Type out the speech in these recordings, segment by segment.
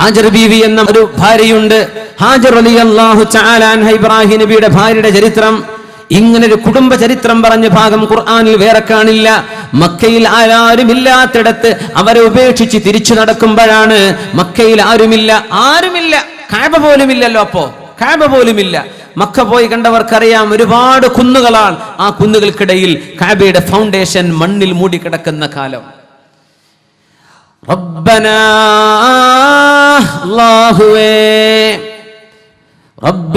ഹാജർ ബീവി എന്ന ഒരു ഭാര്യയുണ്ട്. ഹാജർ അലി അള്ളാഹു ഇബ്രാഹിം നബിയുടെ ഭാര്യയുടെ ചരിത്രം. ഇങ്ങനെ ഒരു കുടുംബ ചരിത്രം പറഞ്ഞ ഭാഗം ഖുർആാനിൽ വേറെ കാണില്ല. മക്കയിൽ ആരുമില്ലാത്തിടത്ത് അവരെ ഉപേക്ഷിച്ച് തിരിച്ചു നടക്കുമ്പോഴാണ് മക്കയിൽ ആരുമില്ല. ആരുമില്ല. കാബ പോലുമില്ലല്ലോ അപ്പോ. കാബ പോലുമില്ല. മക്ക പോയി കണ്ടവർക്കറിയാം ഒരുപാട് കുന്നുകളാണ് ആ കുന്നുകൾക്കിടയിൽ കാബയുടെ ഫൗണ്ടേഷൻ മണ്ണിൽ മൂടിക്കിടക്കുന്ന കാലം.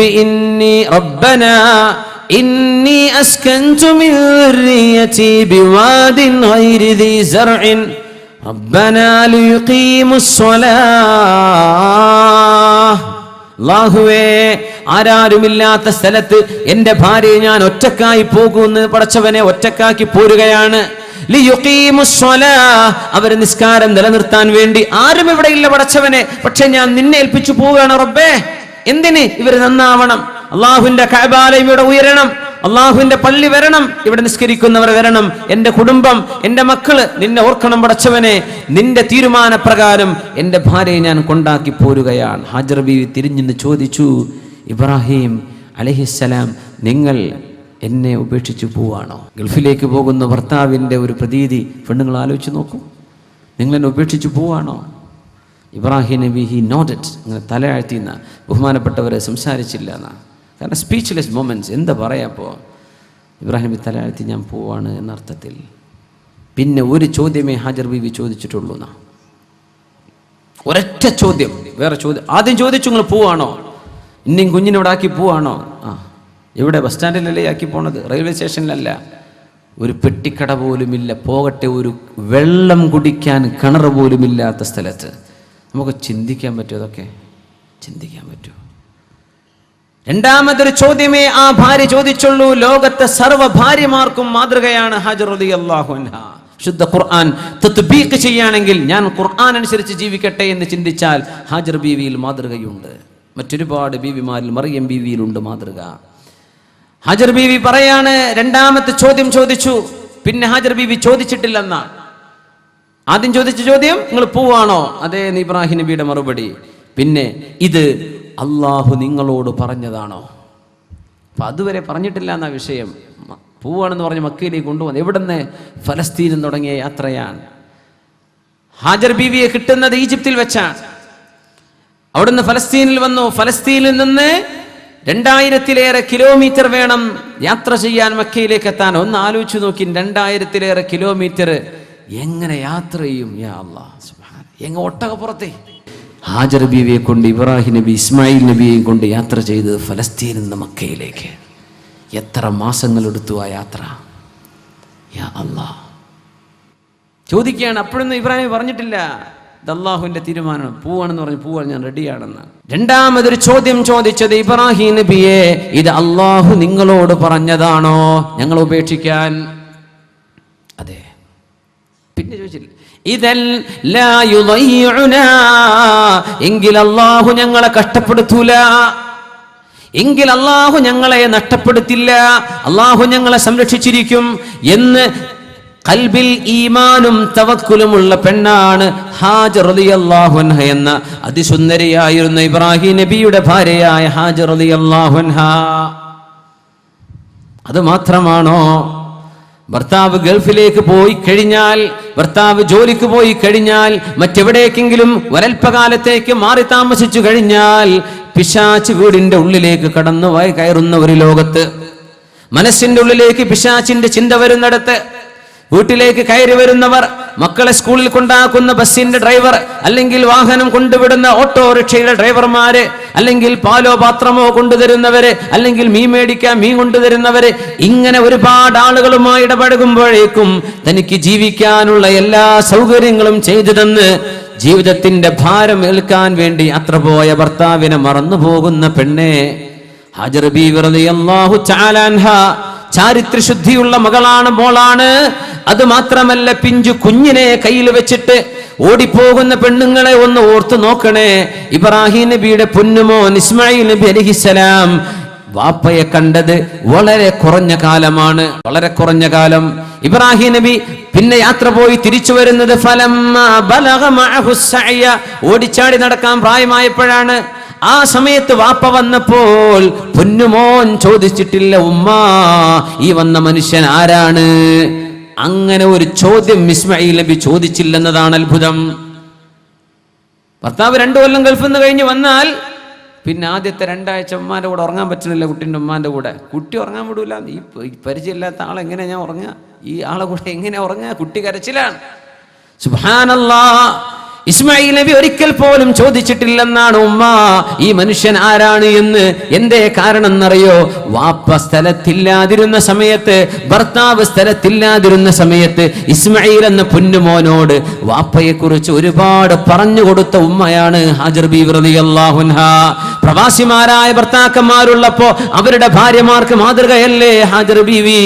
إني ربنا إني أسكنت من ذريتي بواد غير ذي زرع ربنا ليقيموا الصلاة അള്ളാഹുവേ ആരാരുമില്ലാത്ത സ്ഥലത്ത് എന്റെ ഭാര്യയെ ഞാൻ ഒറ്റക്കായി പോകുമെന്ന് പടച്ചവനെ ഒറ്റക്കാക്കി പോരുകയാണ് അവർ നിസ്കാരം നിലനിർത്താൻ വേണ്ടി ആരും ഇവിടെ ഇല്ല പടച്ചവനെ. പക്ഷെ ഞാൻ നിന്നെ ഏൽപ്പിച്ചു പോവുകയാണ് റബ്ബേ. എന്തിന്? ഇവർ നന്നാവണം. അള്ളാഹുവിന്റെ കഅബാലയം ഇവിടെ ഉയരണം. അള്ളാഹുവിന്റെ പള്ളി വരണം. ഇവിടെ നിസ്കരിക്കുന്നവർ വരണം. എന്റെ കുടുംബം എന്റെ മക്കൾ നിന്നെ ഓർക്കണം പടച്ചവനെ. നിന്റെ തീരുമാനപ്രകാരം എന്റെ ഭാര്യയെ ഞാൻ കൊണ്ടാക്കി പോരുകയാണ്. ഹാജർ ബീവി തിരിഞ്ഞെന്ന് ചോദിച്ചു ഇബ്രാഹിം അലഹിസ്സലാം നിങ്ങൾ എന്നെ ഉപേക്ഷിച്ചു പോവാണോ? ഗൾഫിലേക്ക് പോകുന്ന ഭർത്താവിന്റെ ഒരു പ്രതീതി പെണ്ണുങ്ങൾ ആലോചിച്ച് നോക്കൂ. നിങ്ങൾ എന്നെ ഉപേക്ഷിച്ചു പോവാണോ? ഇബ്രാഹിം നബി ഹി നോട്ടഡ് അങ്ങനെ തലയാഴ്ത്തി എന്ന ബഹുമാനപ്പെട്ടവരെ സംസാരിച്ചില്ല എന്നാ. കാരണം സ്പീച്ച്ലെസ് മൊമെന്റ്സ് എന്താ പറയാ അപ്പോൾ ഇബ്രാഹിം നബി തലയാഴ്ത്തി ഞാൻ പോവാണ് എന്നർത്ഥത്തിൽ. പിന്നെ ഒരു ചോദ്യമേ ഹാജർ ബീവി ചോദിച്ചിട്ടുള്ളൂ എന്നാ. ഒരൊറ്റ ചോദ്യം വേറെ ചോദ്യം. ആദ്യം ചോദിച്ചു നിങ്ങൾ പോവാണോ? ഇന്നും കുഞ്ഞിനെ ഇവിടെ ആക്കി പോവാണോ? ആ. എവിടെ ബസ് സ്റ്റാൻഡിലല്ലേ ആക്കി പോണത്? റെയിൽവേ സ്റ്റേഷനിലല്ല. ഒരു പെട്ടിക്കട പോലുമില്ല. പോകട്ടെ ഒരു വെള്ളം കുടിക്കാൻ കിണർ പോലുമില്ലാത്ത സ്ഥലത്ത്. നമുക്ക് ചിന്തിക്കാൻ പറ്റുമോ അതൊക്കെ? ചിന്തിക്കാൻ പറ്റുമോ? രണ്ടാമതൊരു ചോദ്യമേ ആ ഭാര്യ ചോദിച്ചുള്ളൂ. ലോകത്തെ സർവ ഭാര്യമാർക്കും മാതൃകയാണ് ഹാജർ ശുദ്ധ ഖുർആൻ തത്ബീഖ് ചെയ്യുകയാണെങ്കിൽ ഞാൻ ഖുർആൻ അനുസരിച്ച് ജീവിക്കട്ടെ എന്ന് ചിന്തിച്ചാൽ ഹാജർ ബീവിയിൽ മാതൃകയുണ്ട്. മറ്റൊരുപാട് ബീവിമാരിൽ മറിയം ബീവിയിലുണ്ട് മാതൃക. ഹാജർ ബീവി പറയാണ് രണ്ടാമത്തെ ചോദ്യം ചോദിച്ചു. പിന്നെ ഹാജർ ബീവി ചോദിച്ചിട്ടില്ലെന്നാണ് ആദ്യം ചോദിച്ച ചോദ്യം നിങ്ങൾ പോവാണോ? അതേ ഇബ്രാഹിം നബിയുടെ മറുപടി. പിന്നെ ഇത് അള്ളാഹു നിങ്ങളോട് പറഞ്ഞതാണോ? അപ്പൊ അതുവരെ പറഞ്ഞിട്ടില്ല എന്ന വിഷയം പോവാണെന്ന് പറഞ്ഞ് മക്കയിലേക്ക് കൊണ്ടുവന്നു എവിടുന്ന്? ഫലസ്തീനിൽ തുടങ്ങിയ യാത്രയാണ്. ഹാജർ ബീവിയെ കിട്ടുന്നത് ഈജിപ്തിൽ വെച്ചാണ്. അവിടുന്ന് ഫലസ്തീനിൽ വന്നു. ഫലസ്തീനിൽ നിന്ന് രണ്ടായിരത്തിലേറെ കിലോമീറ്റർ വേണം യാത്ര ചെയ്യാൻ മക്കയിലേക്ക് എത്താൻ ഒന്ന് ആലോചിച്ചു നോക്കി രണ്ടായിരത്തിലേറെ കിലോമീറ്റർ എങ്ങനെ യാത്ര ചെയ്യും? യാ സുബ്ഹാന എങ്ങ ഒട്ടകപ്പുറത്തെ ഹാജർ ബീവിയെ കൊണ്ട് ഇബ്രാഹിം നബി ഇസ്മായിൽ നബിയെയും കൊണ്ട് യാത്ര ചെയ്ത് ഫലസ്തീനിൽ നിന്ന് മക്കയിലേക്ക്. എത്ര മാസങ്ങളെടുത്തു ആ യാത്ര? യാ അല്ലാ. ചോദിക്കുകയാണ് അപ്പോഴൊന്നും ഇബ്രാഹിം പറഞ്ഞിട്ടില്ല. അള്ളാഹുവിന്റെ തീരുമാനമാണ്. പൂവാണെന്ന് പറഞ്ഞു പൂവാണ് ഞാൻ റെഡിയാണെന്ന്. രണ്ടാമതൊരു ചോദ്യം ചോദിച്ചത് ഇബ്രാഹിം നബിയെ ഇത് അള്ളാഹു നിങ്ങളോട് പറഞ്ഞതാണോ? ഞങ്ങൾ ഉപേക്ഷിക്കാൻ? അതെ. പിന്നെ ചോദിച്ചില്ല. എങ്കിൽ അള്ളാഹു ഞങ്ങളെ കഷ്ടപ്പെടുത്തൂല. എങ്കിൽ അള്ളാഹു ഞങ്ങളെ നഷ്ടപ്പെടുത്തില്ല. അള്ളാഹു ഞങ്ങളെ സംരക്ഷിച്ചിരിക്കും. എന്ന് കൽബിൽ ഈമാനും തവക്കുലുമുള്ള പെണ്ണാണ് ഹാജർ അലി അൻഹ എന്ന അതിസുന്ദരിയായിരുന്ന ഇബ്രാഹിം നബിയുടെ ഭാര്യയായ ഹാജർ അലി അൻഹ. അത് മാത്രമാണോ? ഭർത്താവ് ഗൾഫിലേക്ക് പോയി കഴിഞ്ഞാൽ ഭർത്താവ് ജോലിക്ക് പോയി കഴിഞ്ഞാൽ മറ്റെവിടേക്കെങ്കിലും ഒരൽപ്പകാലത്തേക്ക് മാറി താമസിച്ചു കഴിഞ്ഞാൽ പിശാച്ച് വീടിന്റെ ഉള്ളിലേക്ക് കടന്നു കയറുന്ന ഒരു ലോകത്ത്. മനസ്സിന്റെ ഉള്ളിലേക്ക് പിശാച്ചിന്റെ ചിന്ത വരുന്നിടത്ത് വീട്ടിലേക്ക് കയറി വരുന്നവർ മക്കളെ സ്കൂളിൽ കൊണ്ടാക്കുന്ന ബസ്സിന്റെ ഡ്രൈവർ അല്ലെങ്കിൽ വാഹനം കൊണ്ടുവിടുന്ന ഓട്ടോറിക്ഷയുടെ ഡ്രൈവർമാര് അല്ലെങ്കിൽ പാലോ പാത്രമോ കൊണ്ടുതരുന്നവര് അല്ലെങ്കിൽ മീൻ മേടിക്കാൻ മീൻ കൊണ്ടുതരുന്നവര് ഇങ്ങനെ ഒരുപാട് ആളുകളുമായി ഇടപഴകുമ്പോഴേക്കും തനിക്ക് ജീവിക്കാനുള്ള എല്ലാ സൗകര്യങ്ങളും ചെയ്തു തന്ന് ജീവിതത്തിന്റെ ഭാരം ഏൽക്കാൻ വേണ്ടി അത്ര പോയ ഭർത്താവിനെ മറന്നു പോകുന്ന പെണ്ണെ ഹാജർ ബി വെറുതെ തആല അൻഹ ചാരിത്രശുദ്ധിയുള്ള മകളാണ് മോളാണ്. അത് മാത്രമല്ല പിഞ്ചു കുഞ്ഞിനെ കയ്യിൽ വെച്ചിട്ട് ഓടിപ്പോകുന്ന പെണ്ണുങ്ങളെ ഒന്ന് ഓർത്തു നോക്കണേ. ഇബ്രാഹിം നബിയുടെ പൊന്നുമോൻ ഇസ്മായിൽ നബി അലിഹിസലാം വാപ്പയെ കണ്ടത് വളരെ കുറഞ്ഞ കാലമാണ് വളരെ കുറഞ്ഞ കാലം. ഇബ്രാഹിം നബി പിന്നെ യാത്ര പോയി തിരിച്ചു വരുന്നത് ഫലം ഓടിച്ചാടി നടക്കാൻ പ്രായമായപ്പോഴാണ്. ആ സമയത്ത് വാപ്പ വന്നപ്പോൾ പൊന്നുമോൻ ചോദിച്ചിട്ടില്ല ഉമ്മ ഈ വന്ന മനുഷ്യൻ ആരാണ്? അങ്ങനെ ഒരു ചോദ്യം ഇസ്മായിൽ നബി ചോദിച്ചില്ലെന്നതാണ് അത്ഭുതം. ഭർത്താവ് രണ്ടു കൊല്ലം ഗൾഫിൽ നിന്ന് കഴിഞ്ഞ് വന്നാൽ പിന്നെ ആദ്യത്തെ രണ്ടാഴ്ച ഉമ്മാന്റെ കൂടെ ഉറങ്ങാൻ പറ്റുന്നില്ല കുട്ടീന്റെ ഉമ്മാന്റെ കൂടെ. കുട്ടി ഉറങ്ങാൻ വിടൂല. ഈ പരിചയമില്ലാത്ത ആളെങ്ങനെ ഞാൻ ഉറങ്ങുക? ഈ ആളെ കൂടെ എങ്ങനെ ഉറങ്ങുക? കുട്ടി കരച്ചിലാണ്. സുബ്ഹാനല്ലാ. ഇസ്മായിൽ നബി ഒരിക്കൽ പോലും ചോദിച്ചിട്ടില്ലെന്നാണ് ഉമ്മ. ഈ മനുഷ്യൻ ആരാണ് എന്ന് എന്തേ കാരണം എന്നറിയോ വാപ്പ സ്ഥലത്തില്ലാതിരുന്ന സമയത്ത് ഭർത്താവ് സ്ഥലത്തില്ലാതിരുന്ന സമയത്ത് ഇസ്മായിൽ എന്ന പൊന്നുമോനോട് വാപ്പയെ കുറിച്ച് ഒരുപാട് പറഞ്ഞു കൊടുത്ത ഉമ്മയാണ് ഹാജർ ബി റളിയല്ലാഹുൻഹ പ്രവാസിമാരായ ഭർത്താക്കന്മാരുള്ളപ്പോ അവരുടെ ഭാര്യമാർക്ക് മാതൃകയല്ലേ ഹാജർ ബീവി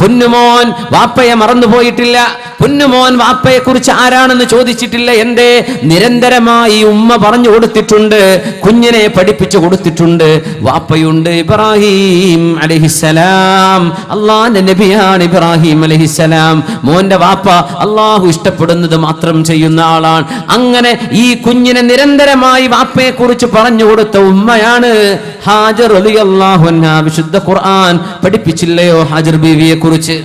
പൊന്നുമോൻ വാപ്പയെ മറന്നുപോയിട്ടില്ല. പൊന്നുമോൻ വാപ്പയെ കുറിച്ച് ആരാണെന്ന് ചോദിച്ചിട്ടില്ല എന്തേ? നിരന്തരമായി ഉമ്മ പറഞ്ഞു കൊടുത്തിട്ടുണ്ട്. കുഞ്ഞിനെ പഠിപ്പിച്ചു കൊടുത്തിട്ടുണ്ട്. വാപ്പയുണ്ട് ഇബ്രാഹിം അലഹിസലാം അള്ളാന്റെ നബിയാണ് ഇബ്രാഹിം അലഹിസലാം മോന്റെ വാപ്പ അള്ളാഹു ഇഷ്ടപ്പെടുന്നത് മാത്രം ചെയ്യുന്ന ആളാണ്. അങ്ങനെ ഈ കുഞ്ഞിനെ നിരന്തരമായി വാപ്പയെ കുറിച്ച് പറഞ്ഞു കൊടുത്ത ഉമ്മയാണ് ഹാജർ അലി അള്ളാഹു വിശുദ്ധ ഖുർആൻ പഠിപ്പിച്ചില്ലയോ ഹാജർ ബീവിയെ കുറിച്ച്